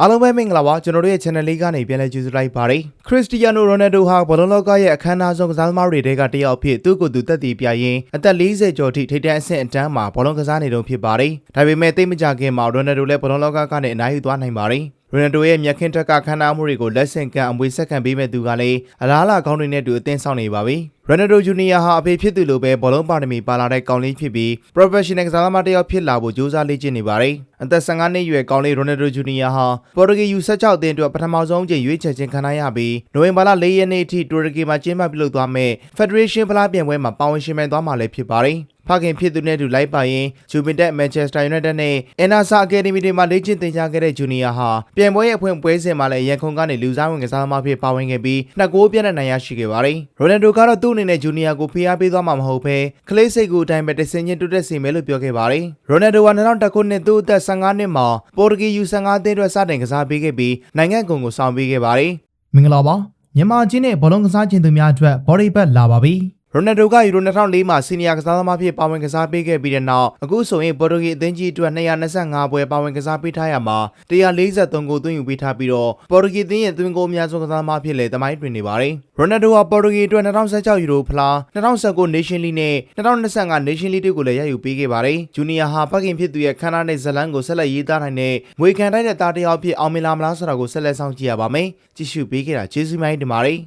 အားလုံးပဲမင်္ဂလာပါကျွန်တော်တို့ရဲ့ channel လေးကနေပြန်လည်ကြိုဆိုလိုက်ပါတယ်ခရစ္စတီယာနိုရိုနယ်ဒိုဟာဘောလုံးလောကရဲ့အခမ်းအနားဆုံးကစားသမားတွေထဲကတစ်ယောက်ဖြစ်သူ့ကိုယ်သူတက်တည်ပြရင်အသက်40ကျော်ထိထိပ်တန်းအဆင့်အတန်းမှာဘောလုံးကစားနေတုန်းဖြစ်ပါတယ်ဒါပေမဲ့တိတ်မကြခင်မှာရိုနယ်ဒိုလည်းဘောလုံးလောကကနေအနိုင်ယူသွားနိုင်ပါတယ် ရိုနယ်ဒိုရဲ့မြက်ခင်းထက်ကခမ်းနားမှုတွေကိုလက်ဆင့်ကမ်းအမွေဆက်ခံပေးမဲ့သူကလည်းအလားအလာကောင်းတွေနဲ့တူအသင်းဆောင်နေပါပြီ။ Ronaldo Jr. ဟာအဖေဖြစ်သူလိုပဲဘောလုံးပါရမီပါလာတဲ့ကောင်းလေးဖြစ်ပြီး professional ကစားသမားတစ်ယောက်ဖြစ်လာဖို့ကြိုးစားလေ့ကျင့်နေပါတယ်။အသက်15နှစ်အရွယ်ကောင်းလေး Ronaldo Jr. ဟာပေါ်တူဂီ U16 အသင်းအတွက်ပထမဆုံးအကြိမ်ရွေးချယ်ခြင်းခံရပြီးနိုဝင်ဘာလ4ရက်နေ့အထိတူရကီမှာကျင်းပပြုလုပ်သွားမယ့် Federation ဖလားပြိုင်ပွဲမှာပါဝင်ရှင်ပြိုင်သွားမှာလည်းဖြစ်ပါတယ်။ ဖခင်ဖြစ်သူနဲ့အတူလိုက်ပါရင်ဂျူပင်တက်မန်ချက်စတာယူနိုက်တက်နဲ့အန်နာဆာအကယ်ဒမီတွေမှာလေ့ကျင့်သင်ကြားခဲ့တဲ့ဂျူနီယာဟာပြိုင်ပွဲရဲ့အဖွင့်ပွဲစဉ်မှာလည်းရန်ကုန်ကနေလူစားဝင်ကစားသမားဖြစ်ပါဝင်ခဲ့ပြီးနှစ်ဂိုးပြတ်တဲ့နိုင်ရရှိခဲ့ပါတယ်။ရိုနယ်ဒိုကတော့သူ့အနေနဲ့ဂျူနီယာကိုဖိအားပေးသွားမှာမဟုတ်ဘဲကလေးစိတ်ကိုအတိုင်းပဲတဆင်ချင်းတိုးတက်စေမယ်လို့ပြောခဲ့ပါတယ်။ရိုနယ်ဒိုက2000ခုနှစ်သူ့အသက်15နှစ်မှာပေါ်တူဂီ U15 အသင်းအတွက်စတင်ကစားပေးခဲ့ပြီးနိုင်ငံကုန်ကိုဆောင်ပေးခဲ့ပါတယ်။မင်္ဂလာပါမြန်မာချင်းနဲ့ဘောလုံးကစားခြင်းသူများအတွက် body bag လာပါပြီ ရိုနယ်ဒိုကယူရို2004မှာစီနီယာကစားသမားဖြစ်ပါဝင်ကစားပေးခဲ့ပြီးတဲ့နောက်အခုဆိုရင်ပေါ်တူဂီအသင်းကြီးအတွက်225ပွဲပါဝင်ကစားပေးထားရမှာ143ဂိုးသွင်းယူပေးထားပြီးတော့ပေါ်တူဂီအသင်းရဲ့သွင်းဂိုးအများဆုံးကစားသမားဖြစ်လေတမိုင်းတွင်နေပါတယ်ရိုနယ်ဒိုဟာပေါ်တူဂီအတွက်2016ယူရိုဖလား2019 Nation League နဲ့2025 Nation League တွေကိုလည်းရယူပေးခဲ့ပါတယ်ဂျူနီယာဟာဖခင်ဖြစ်သူရဲ့ခန္ဓာနဲ့ဇလန်းကိုဆက်လက်ရေးသားနိုင်တဲ့ငွေခံတိုက်တဲ့သားတစ်ယောက်ဖြစ်အောင်မြင်လာမလားဆိုတာကိုဆက်လက်စောင့်ကြည့်ရပါမယ်ကြည့်ရှုပေးခဲ့တာကျေးဇူးများတင်ပါတယ်